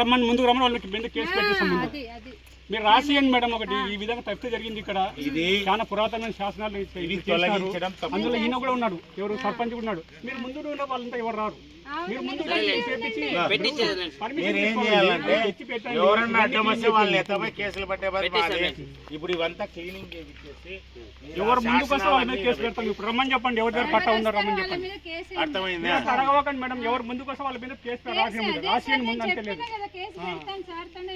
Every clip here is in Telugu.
రమ్మని రమ్మని ముందుకు రమ్మని వాళ్ళకి మీద కేసు పెట్టేస్తాం ముందు అది అది. మీరు రాసియండి మేడం ఒకటి ఈ విధంగా తప్పితే జరిగింది ఇక్కడ. ఇది చాలా పురాతనమైన శాసనాలు. అందులో ఈయన కూడా ఉన్నాడు ఎవరు సర్పంచ్ కూడా ఉన్నాడు. మీరు ముందు ఉన్న వాళ్ళంతా ఎవరు రారు? మీరు. చేయాలంటే. ఎవరన్నా అడ్డం వస్తే వాళ్ళని. ఎత్తపై కేసులు పట్టే. ఇప్పుడు ఇవంతా క్లీనింగ్ చేయించేసి ఎవరు ముందుకు వస్తే వాళ్ళ మీద కేసు పెడతాం ఇప్పుడు రమ్మని చెప్పండి ఎవరి దగ్గర పట్టా ఉన్నారు రమ్మని చెప్పండి. అర్థమైందా? అడగవకండి మేడం ఎవరు ముందుకు వస్తే వాళ్ళ మీద కేసు రాసియండి. రాసియండి సార్ ముందు అంతే లేదు. కేసు పెడతాను సార్ తను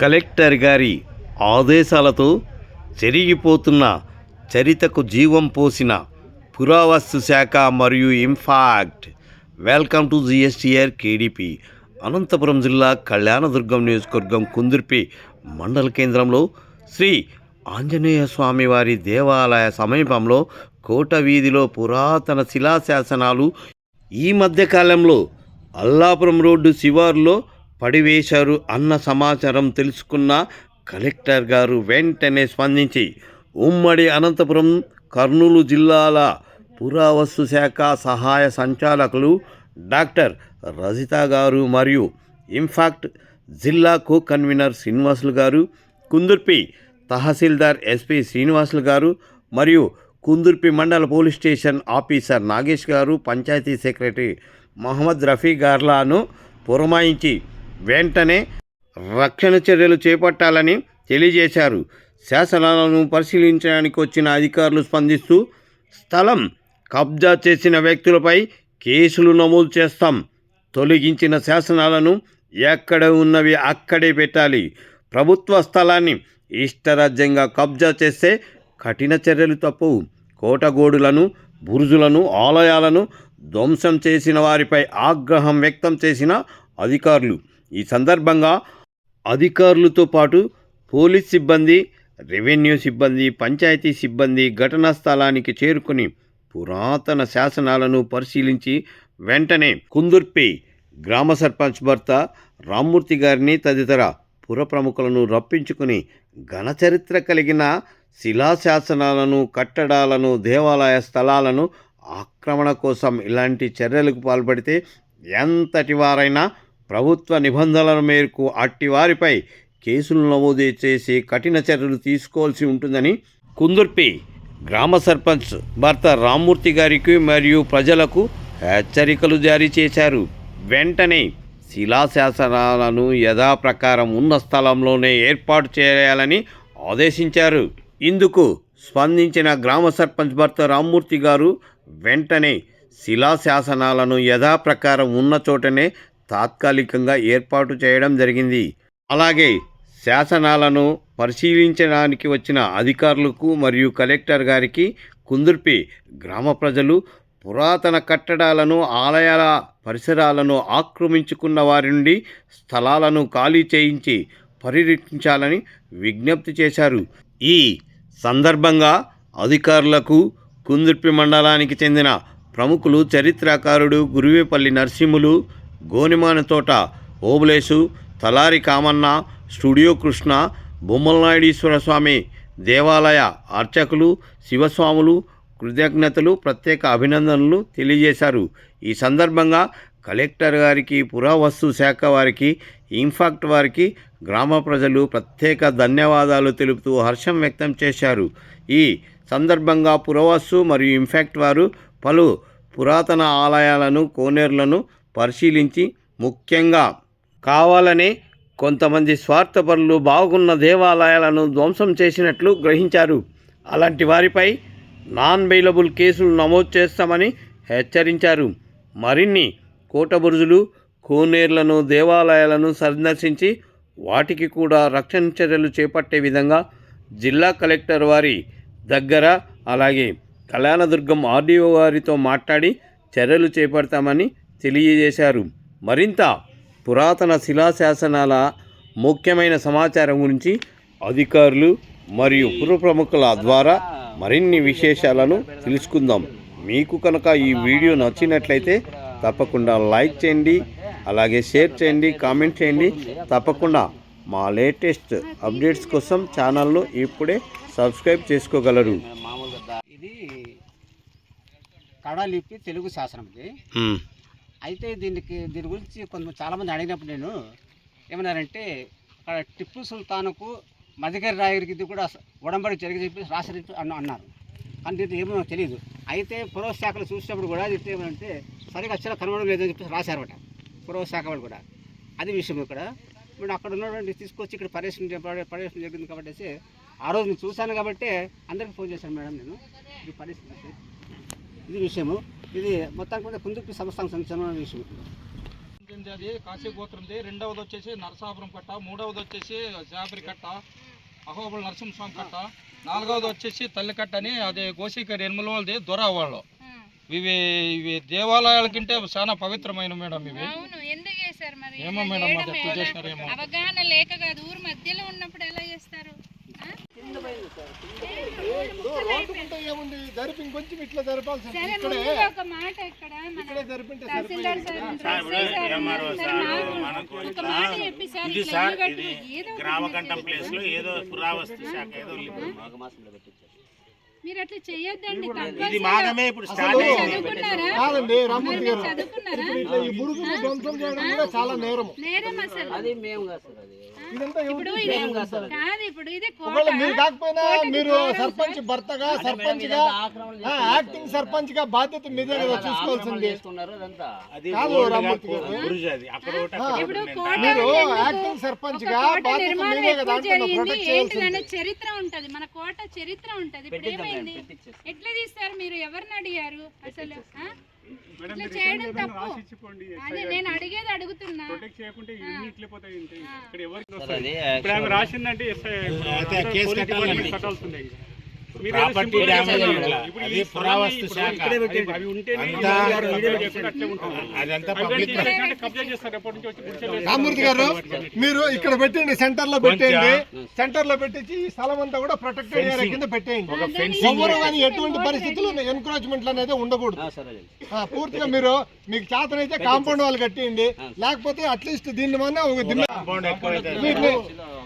కలెక్టర్ గారి ఆదేశాలతో చెరిగిపోతున్న చరితకు జీవం పోసిన పురావస్తు శాఖ మరియు impact. Welcome to GSTR KDP. Anantapuram జిల్లా కళ్యాణదుర్గం నియోజకవర్గం కుందుర్పి మండల కేంద్రంలో శ్రీ ఆంజనేయ స్వామివారి దేవాలయ సమీపంలో కోట వీధిలో పురాతన శిలాశాసనాలు ఈ మధ్యకాలంలో అల్లాపురం రోడ్డు శివారులో పడివేశారు అన్న సమాచారం తెలుసుకున్న కలెక్టర్ గారు వెంటనే స్పందించి ఉమ్మడి అనంతపురం కర్నూలు జిల్లాల పురావస్తు శాఖ సహాయ సంచాలకులు డాక్టర్ రజిత గారు మరియు ఇన్ఫాక్ట్ జిల్లా కో కన్వీనర్ శ్రీనివాసులు గారు కుందుర్పి తహసీల్దార్ ఎస్పి శ్రీనివాసులు గారు మరియు కుందుర్పి మండల police station officer Nagesh garu panchayat secretary Mohammed Rafi గార్లాను పురమాయించి వెంటనే రక్షణ చర్యలు చేపట్టాలని తెలియజేశారు. శాసనాలను పరిశీలించడానికి వచ్చిన అధికారులు స్పందిస్తూ స్థలం కబ్జా చేసిన వ్యక్తులపై కేసులు నమోదు చేస్తాం. తొలగించిన శాసనాలను ఎక్కడ ఉన్నవి అక్కడే పెట్టాలి. ప్రభుత్వ స్థలాన్ని ఇష్టరాజ్యంగా కబ్జా చేస్తే కఠిన చర్యలు తప్పు కోటగోడులను బురుజులను ఆలయాలను ధ్వంసం చేసిన వారిపై ఆగ్రహం వ్యక్తం చేసిన అధికారులు ఈ సందర్భంగా అధికారులతో పాటు పోలీస్ సిబ్బంది రెవెన్యూ సిబ్బంది పంచాయతీ సిబ్బంది ఘటనా స్థలానికి చేరుకుని పురాతన శాసనాలను పరిశీలించి వెంటనే కుందుర్పి గ్రామ సర్పంచ్ భర్త రామ్మూర్తి గారిని తదితర పుర ప్రముఖులను రప్పించుకుని ఘనచరిత్ర కలిగిన శిలాశాసనాలను కట్టడాలను దేవాలయ స్థలాలను ఆక్రమణ కోసం ఇలాంటి చర్యలకు పాల్పడితే ఎంతటి వారైనా ప్రభుత్వ నిబంధనల మేరకు అట్టి వారిపై కేసులు నమోదు చేసి కఠిన చర్యలు తీసుకోవాల్సి ఉంటుందని కుందుర్పి గ్రామ సర్పంచ్ భర్త రామ్మూర్తి గారికి మరియు ప్రజలకు హెచ్చరికలు జారీ చేశారు. వెంటనే శిలాశాసనాలను యథాప్రకారం ఉన్న స్థలంలోనే ఏర్పాటు చేయాలని ఆదేశించారు. ఇందుకు స్పందించిన గ్రామ సర్పంచ్ భర్త రామ్మూర్తి గారు వెంటనే శిలాశాసనాలను యథాప్రకారం ఉన్న చోటనే తాత్కాలికంగా ఏర్పాటు చేయడం జరిగింది. అలాగే శాసనాలను పరిశీలించడానికి వచ్చిన అధికారులకు మరియు కలెక్టర్ గారికి కుందుర్పి గ్రామ ప్రజలు పురాతన కట్టడాలను ఆలయాల పరిసరాలను ఆక్రమించుకున్న వారి నుండి స్థలాలను ఖాళీ చేయించి పరిరక్షించాలని విజ్ఞప్తి చేశారు. ఈ సందర్భంగా అధికారులకు కుందుర్పి మండలానికి చెందిన ప్రముఖులు చరిత్రకారుడు గురువేపల్లి నరసింహులు గోనిమాన తోట ఓబులేసు తలారి కామన్న స్టూడియో కృష్ణ బొమ్మలనాయుడీశ్వర స్వామి దేవాలయ అర్చకులు శివస్వాములు కృతజ్ఞతలు ప్రత్యేక అభినందనలు తెలియజేశారు. ఈ సందర్భంగా కలెక్టర్ గారికి పురావస్తు శాఖ వారికి ఇన్ఫాక్ట్ వారికి గ్రామ ప్రజలు ప్రత్యేక ధన్యవాదాలు తెలుపుతూ హర్షం వ్యక్తం చేశారు. ఈ సందర్భంగా పురావస్తు మరియు ఇన్ఫాక్ట్ వారు పలు పురాతన ఆలయాలను కోనేరులను పరిశీలించి ముఖ్యంగా కావాలనే కొంతమంది స్వార్థపరులు బాగున్న దేవాలయాలను ధ్వంసం చేసినట్లు గ్రహించారు. అలాంటి వారిపై నాన్ బెయిలబుల్ కేసులు నమోదు చేస్తామని హెచ్చరించారు. మరిన్ని కోటబురుజులు కోనేర్లను దేవాలయాలను సందర్శించి వాటికి కూడా రక్షణ చర్యలు చేపట్టే విధంగా జిల్లా కలెక్టర్ వారి దగ్గర అలాగే కళ్యాణదుర్గం ఆర్డీఓ వారితో మాట్లాడి చర్యలు చేపడతామని తెలియజేశారు. మరింత పురాతన శిలాశాసనాల ముఖ్యమైన సమాచారం గురించి అధికారులు మరియు పుర ప్రముఖుల ద్వారా మరిన్ని విశేషాలను తెలుసుకుందాం. మీకు కనుక ఈ వీడియో నచ్చినట్లయితే తప్పకుండా లైక్ చేయండి అలాగే షేర్ చేయండి కామెంట్ చేయండి. తప్పకుండా మా లేటెస్ట్ అప్డేట్స్ కోసం ఛానల్ను ఇప్పుడే సబ్స్క్రైబ్ చేసుకోగలరు. ఇది కడలిపి తెలుగు శాసనం ఇది. అయితే దీనికి దీని గురించి కొంత చాలామంది అడిగినప్పుడు నేను ఏమన్నారంటే అక్కడ టిప్పు సుల్తాన్కు మధుకరి రాయరికి ఇది కూడా ఉడంబడి జరిగి చెప్పి రాసినట్టు అన్న అన్నారు. కానీ ఇది ఏమో నాకు తెలియదు అయితే పురవశాఖలు చూసినప్పుడు కూడా ఇది ఏమంటే సరిగా అక్షరం కనబడడం లేదని చెప్పి రాశారట పురవశాఖ వాళ్ళు కూడా. అది విషయం ఇక్కడ. ఇప్పుడు అక్కడ ఉన్నటువంటి తీసుకొచ్చి ఇక్కడ పర్యటన పర్యటన జరిగింది కాబట్టి ఆ రోజు నేను చూశాను కాబట్టి అందరికీ ఫోన్ చేశాను మేడం నేను. ఇది పరిస్థితి ఇది విషయము. ఇది మొత్తానికి కూడా కుందుర్పి సంస్థానికి సంబంధించిన విషయం అది కాశీ గోత్రంది. రెండవది వచ్చేసి నరసాపురం కట్ట. మూడవది వచ్చేసి జాబరి కట్ట. అహోబుల నరసింహస్వామి కట్ట. నాలుగవది వచ్చేసి తల్లి కట్ట అని అది గోసికర్ ఎనుమల వాళ్ళది దొర వాళ్ళు ఇవి ఇవి దేవాలయాల కంటే చాలా పవిత్రమైన మేడం ఇవి. అవును. ఎందుకు చేశారు మరి? ఏమో మేడం అవగాహన లేక కాదు. ఊరు మధ్యలో ఉన్నప్పుడు ఎలా చేస్తారు? ఒక మాట ఇక్కడ ఇది ఇట్లా సార్ ఇది ఏదో ఒకటి గ్రామకంఠం ప్లేస్లో ఏదో పురావస్తు శాఖ ఏదో మీరు అట్లా చేయొద్దండి ఇది. మాగమే ఇప్పుడు స్టార్ట్ అయింది చదువుకున్నారా కాదండి మరి రామ్మూర్తి మీరు గారు చదువుకున్నారా ఈ బురుగులు ధ్వంసం చేయడం కూడా చాలా నేరం నేరం అసలు అది మేము కాదు సార్ అది ఇదంతా ఇప్పుడు ఇది కాదు. ఇప్పుడు ఇది కోట. ఒకవేళ మీరు కాకపోయినా మీరు సర్పంచ్ భర్తగా సర్పంచ్గా ఆ, యాక్టింగ్ సర్పంచ్గా బాధ్యత మీదే కదా చూసుకోవాల్సింది. అది కాదు ఓల్డ్గా రామ్మూర్తి గారు. బురుజు అది అక్కడ ఒకటి అక్కడ ఒకటి ఇప్పుడు ఉంది. కోట మీరు? యాక్టింగ్ సర్పంచ్గా కోట బాధ్యత నిర్మాణం మీదే కదా ఎప్పుడు అంటున్నా జరిగింది ప్రొటెక్ట్ చేయాల్సింది. ఏంటిదనే చరిత్ర ఉంటది. మన కోట చరిత్ర ఉంటది. ఇప్పుడు ఏమైంది? ఎట్లా తీస్తారు మీరు? ఎవరిని అడిగారు అసలు? ఆ? ఇట్లా చేయడం తప్పు. అదే నేను అడిగేది అడుగుతున్నా. ఇప్పుడు ఆమె రాసిందంటే కట్టాల్సిందే ప్రాపర్టీ డ్యామేజ్ అది పురావస్తు శాఖ. అదంతా పబ్లిక్ రామ్మూర్తి గారు మీరు ఇక్కడ పెట్టండి సెంటర్లో పెట్టండి. సెంటర్లో పెట్టించి ఈ స్థలం అంతా కూడా ప్రొటెక్టెడ్ ఏరియా కింద పెట్టేయండి. ఒక ఫెన్సింగ్ ఎవరు కానీ ఎటువంటి పరిస్థితుల్లో ఎన్క్రోచ్మెంట్లు అనేది ఉండకూడదు. ఆ, పూర్తిగా మీరు మీకు చేతనైతే కాంపౌండ్ వాళ్ళు కట్టేయండి. లేకపోతే అట్లీస్ట్ దీన్ని మన ఒక దిమ్మె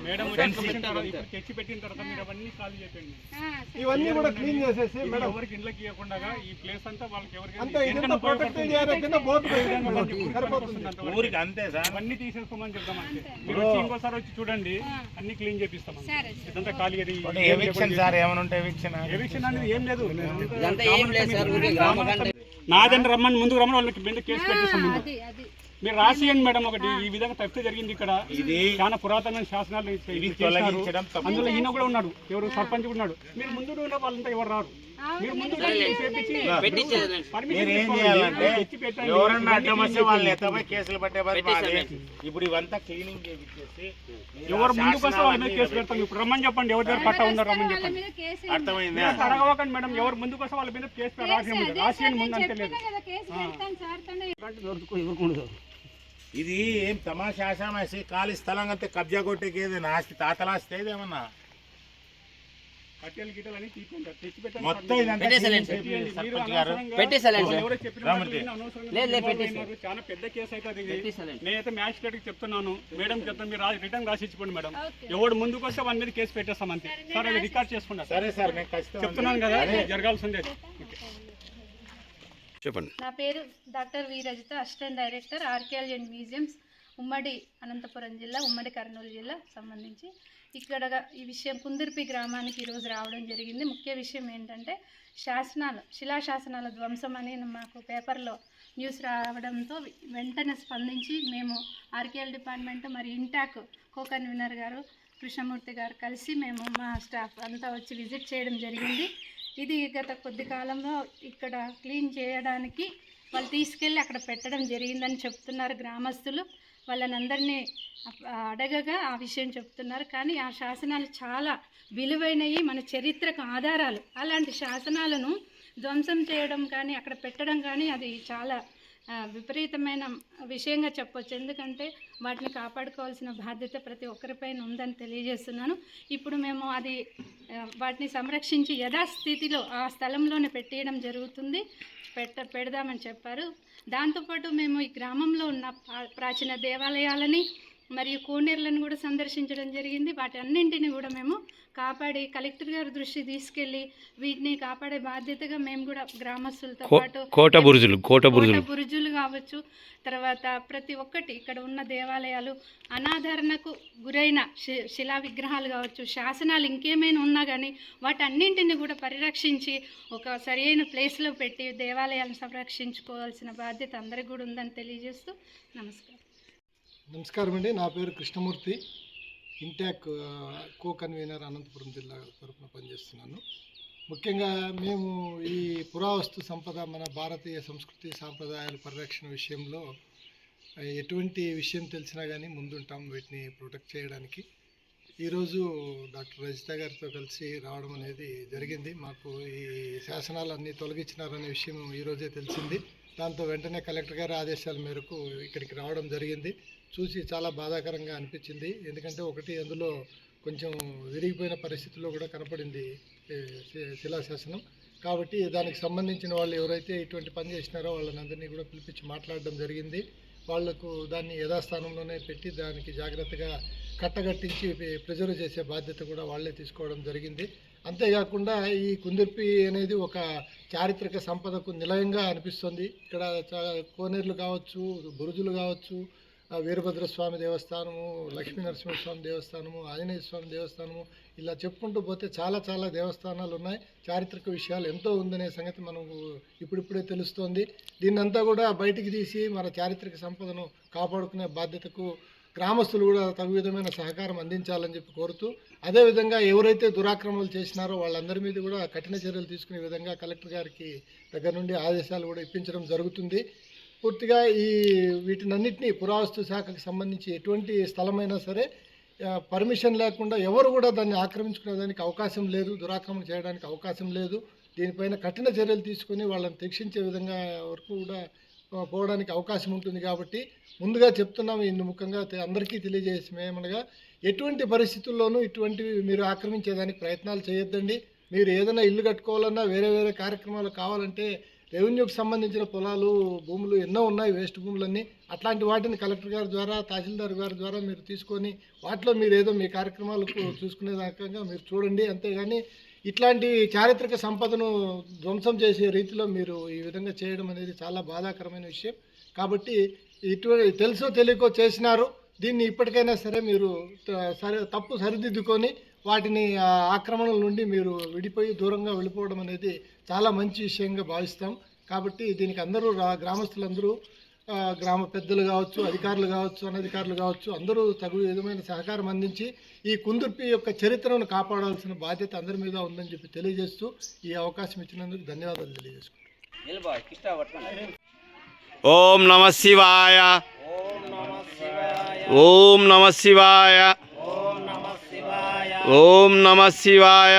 తెచ్చి పెట్టిన తర్వాత మీరు అవన్నీ ఖాళీ చేయండి. ఆ, ఇవన్నీ కూడా క్లీన్ చేసేసి మేడం. ఎవరికి ఇళ్ళకి ఇవ్వకుండా ఈ ప్లేస్ అంతా వాళ్ళకి ఎవరికి అంతా ఇదంతా ప్రొటెక్టెడ్ ఏరియా కింద బోర్డు పెట్టండి సరిపోతుంది. ఊరికి అంతే సార్. అవన్నీ తీసేసుకోమని చెప్తాం అంతే. మీరు వచ్చి ఇంకోసారి వచ్చి చూడండి అన్ని క్లీన్ చేపిస్తాం. సరే ఇదంతా ఖాళీ అది. ఎవిక్షన్ సార్ ఏమైనా ఉంటే ఎవిక్షన్ ఎవిక్షన్ అనేది ఏం లేదు. నాదంటే రమ్మని ముందుకు రమ్మని వాళ్ళకి మీద కేసు పెట్టేస్తాం ముందు అది అది. మీరు రాసియండి మేడం ఒకటి ఈ విధంగా తప్పితే జరిగింది ఇక్కడ. ఇది చాలా పురాతనమైన శాసనాలు అందులో ఈయన కూడా ఉన్నాడు ఎవరు సర్పంచ్ కూడా ఉన్నాడు. మీరు ముందు ఉన్న వాళ్ళంతా ఎవరు రారు? మీరు ముందు చేపించి permission మీరు ఏం తీసుకోవాలి. చేయాలంటే తెచ్చి పెట్టండి. ఎవరన్నా అడ్డం ఇవన్నీ వస్తే వాళ్ళని ఎత్తపోయి కేసులు పట్టే బదులు మాది. ఇప్పుడు ఇవంతా క్లీనింగ్ ఎవరు ముందుకు వస్తే వాళ్ళ మీద కేసు పెడతాం. ఇప్పుడు రమ్మని చెప్పండి ఎవరి దగ్గర పట్టా ఉందో రమ్మని వాళ్ళ చెప్పండి. మీద కేసు అర్థమైందా? మీరు అడగవకండి మేడం ఎవరు ముందుకు వస్తే వాళ్ళ మీద కేసు రాసి రాసియండి ముందు అంతే లేదు. చెప్పినా కదా కేసు పెడతాను సార్ తనే దొరుకుతూ ఇవ్వకూడదు ఇది ఏం తమాషా ఆశామాసి ఖాళీ స్థలం అంతే కబ్జా కొట్టేకేది ఆస్తి తాతలాస్తే ఏమన్నా కట్టెలు గిట్టెలు అని తీసుకోండి. తెచ్చి పెట్టండి. మొత్తం ఇదంతా clean చేపించేసి సర్పంచ్ గారు. వాళ్ళు ఎవరో చెప్పిన రామూర్తి. వాళ్ళు అనవసరంగా involve అయినారు. చాలా పెద్ద కేసు ఇది నేనైతే మ్యాజిస్ట్రేట్కి చెప్తున్నాను. మేడం చెప్తాను మీరు రా- రిటర్న్ రాసి ఇచ్చుకోండి మేడం. ఎవడు ముందుకు వస్తే వాడి మీద కేసు పెట్టేస్తాం అంతే. సార్ అది రికార్డ్ చేసుకున్నా సరే సార్ నేను ఖచ్చితంగా చెప్తున్నాను కదా జరగాల్సిందే. చెప్పండి. నా పేరు doctor V Rajitha assistant director archaeology and museums ఉమ్మడి అనంతపురం జిల్లా ఉమ్మడి కర్నూలు జిల్లా సంబంధించి. ఇక్కడ ఈ విషయం కుందుర్పి గ్రామానికి ఈరోజు రావడం జరిగింది. ముఖ్య విషయం ఏంటంటే శాసనాలు శిలాశాసనాల ధ్వంసం అని మాకు పేపర్లో న్యూస్ రావడంతో వెంటనే స్పందించి మేము ఆర్కియల్ డిపార్ట్మెంట్ మరి ఇంటాక్ కో కన్వీనర్ గారు కృష్ణమూర్తి గారు కలిసి మేము మా స్టాఫ్ అంతా వచ్చి విజిట్ చేయడం జరిగింది. ఇది గత కొద్ది కాలంలో ఇక్కడ క్లీన్ చేయడానికి వాళ్ళు తీసుకెళ్ళి అక్కడ పెట్టడం జరిగిందని చెప్తున్నారు గ్రామస్తులు. వాళ్ళని అందరినీ అడగగా ఆ విషయం చెప్తున్నారు. కానీ ఆ శాసనాలు చాలా విలువైనవి మన చరిత్రకు ఆధారాలు. అలాంటి శాసనాలను ధ్వంసం చేయడం కానీ అక్కడ పెట్టడం కానీ అది చాలా విపరీతమైన విషయంగా చెప్పొచ్చు. ఎందుకంటే వాటిని కాపాడుకోవాల్సిన బాధ్యత ప్రతి ఒక్కరిపైన ఉందని తెలియజేస్తున్నాను. ఇప్పుడు మేము అది వాటిని సంరక్షించి యథాస్థితిలో ఆ స్థలంలోనే పెట్టేయడం జరుగుతుంది. పెట్ట పెడదామని చెప్పారు. దాంతోపాటు మేము ఈ గ్రామంలో ఉన్న ప్రాచీన దేవాలయాలని మరియు కోనేరులను కూడా సందర్శించడం జరిగింది. వాటి అన్నింటిని కూడా మేము కాపాడి కలెక్టర్ గారి దృష్టి తీసుకెళ్ళి వీటిని కాపాడే బాధ్యతగా మేము కూడా గ్రామస్తులతో పాటు కోట బురుజులు కోట బురుజులు. బురుజులు కావచ్చు. తర్వాత ప్రతి ఒక్కటి ఇక్కడ ఉన్న దేవాలయాలు అనాదరణకు గురైన శి- శిలా విగ్రహాలు కావచ్చు శాసనాలు ఇంకేమైనా ఉన్నా కానీ వాటన్నింటిని కూడా పరిరక్షించి ఒక సరైన ప్లేస్లో పెట్టి దేవాలయాలను సంరక్షించుకోవాల్సిన బాధ్యత అందరికి కూడా ఉందని తెలియజేస్తూ నమస్కారం. నమస్కారం అండి. నా పేరు Krishnamurthy. INTACH co convener Anantapuram జిల్లా తరఫున పనిచేస్తున్నాను. ముఖ్యంగా మేము ఈ పురావస్తు సంపద మన భారతీయ సంస్కృతి సాంప్రదాయాల పరిరక్షణ విషయంలో ఎటువంటి విషయం తెలిసినా కానీ ముందుంటాం వీటిని ప్రొటెక్ట్ చేయడానికి. ఈరోజు డాక్టర్ రజిత గారితో కలిసి రావడం అనేది జరిగింది. మాకు ఈ శాసనాలన్నీ తొలగించినారనే విషయం ఈరోజే తెలిసింది. దాంతో వెంటనే కలెక్టర్ గారి ఆదేశాల మేరకు ఇక్కడికి రావడం జరిగింది. చూసి చాలా బాధాకరంగా అనిపించింది. ఎందుకంటే ఒకటి అందులో కొంచెం విరిగిపోయిన పరిస్థితుల్లో కూడా కనపడింది శిలాశాసనం. కాబట్టి దానికి సంబంధించిన వాళ్ళు ఎవరైతే ఇటువంటి పని చేసినారో వాళ్ళని అందరినీ కూడా పిలిపించి మాట్లాడడం జరిగింది. వాళ్ళకు దాన్ని యథాస్థానంలోనే పెట్టి దానికి జాగ్రత్తగా కట్టగట్టించి ప్రిజర్వ్ చేసే బాధ్యత కూడా వాళ్ళే తీసుకోవడం జరిగింది. అంతేకాకుండా ఈ కుందిర్పి అనేది ఒక చారిత్రక సంపదకు నిలయంగా అనిపిస్తుంది. ఇక్కడ చా- కోనేరులు కావచ్చు బురుజులు కావచ్చు వీరభద్రస్వామి దేవస్థానము లక్ష్మీ నరసింహస్వామి దేవస్థానము ఆంజనేయ స్వామి దేవస్థానము ఇలా చెప్పుకుంటూ పోతే చాలా చాలా దేవస్థానాలు ఉన్నాయి. చారిత్రక విషయాలు ఎంతో ఉందనే సంగతి మనకు ఇప్పుడిప్పుడే తెలుస్తోంది. దీన్నంతా కూడా బయటికి తీసి మన చారిత్రక సంపదను కాపాడుకునే బాధ్యతకు గ్రామస్తులు కూడా తగు విధమైన సహకారం అందించాలని చెప్పి కోరుతూ అదేవిధంగా ఎవరైతే దురాక్రమణలు చేసినారో వాళ్ళందరి మీద కూడా కఠిన చర్యలు తీసుకునే విధంగా కలెక్టర్ గారికి దగ్గర నుండి ఆదేశాలు కూడా ఇప్పించడం జరుగుతుంది. పూర్తిగా ఈ వీటినన్నింటినీ పురావస్తు శాఖకు సంబంధించి ఎటువంటి స్థలమైనా సరే పర్మిషన్ లేకుండా ఎవరు కూడా దాన్ని ఆక్రమించుకునేదానికి అవకాశం లేదు దురాక్రమణ చేయడానికి అవకాశం లేదు. దీనిపైన కఠిన చర్యలు తీసుకొని వాళ్ళని శిక్షించే విధంగా వరకు కూడా పోవడానికి అవకాశం ఉంటుంది కాబట్టి ముందుగా చెప్తున్నాం ఇందు ముఖంగా అందరికీ తెలియజేసేమనగా ఎటువంటి పరిస్థితుల్లోనూ ఇటువంటివి మీరు ఆక్రమించేదానికి ప్రయత్నాలు చేయొద్దండి. మీరు ఏదైనా ఇల్లు కట్టుకోవాలన్నా వేరే వేరే కార్యక్రమాలు కావాలంటే రెవెన్యూకి సంబంధించిన పొలాలు భూములు ఎన్నో ఉన్నాయి వేస్ట్ భూములన్నీ. అట్లాంటి వాటిని కలెక్టర్ గారి ద్వారా తహసీల్దార్ గారి ద్వారా మీరు తీసుకొని వాటిలో మీరు ఏదో మీ కార్యక్రమాలకు చూసుకునే దాకా మీరు చూడండి. అంతేగాని ఇట్లాంటి చారిత్రక సంపదను ధ్వంసం చేసే రీతిలో మీరు ఈ విధంగా చేయడం అనేది చాలా బాధాకరమైన విషయం. కాబట్టి ఇటువంటి తెలుసో తెలియకో చేసినారు. దీన్ని ఇప్పటికైనా సరే మీరు సరే తప్పు సరిదిద్దుకొని వాటిని ఆక్రమణల నుండి మీరు విడిపోయి దూరంగా వెళ్ళిపోవడం అనేది చాలా మంచి విషయంగా భావిస్తాం. కాబట్టి దీనికి అందరూ రా- గ్రామస్తులందరూ గ్రామ పెద్దలు కావచ్చు అధికారులు కావచ్చు అనధికారులు కావచ్చు అందరూ తగు విధమైన సహకారం అందించి ఈ కుందుర్పి యొక్క చరిత్రను కాపాడాల్సిన బాధ్యత అందరి మీద ఉందని చెప్పి తెలియజేస్తూ ఈ అవకాశం ఇచ్చినందుకు ధన్యవాదాలు తెలియజేసుకుంటాను ఓం నమ శివాయ. ఓం నమ శివాయ. ఓం నమ శివాయ.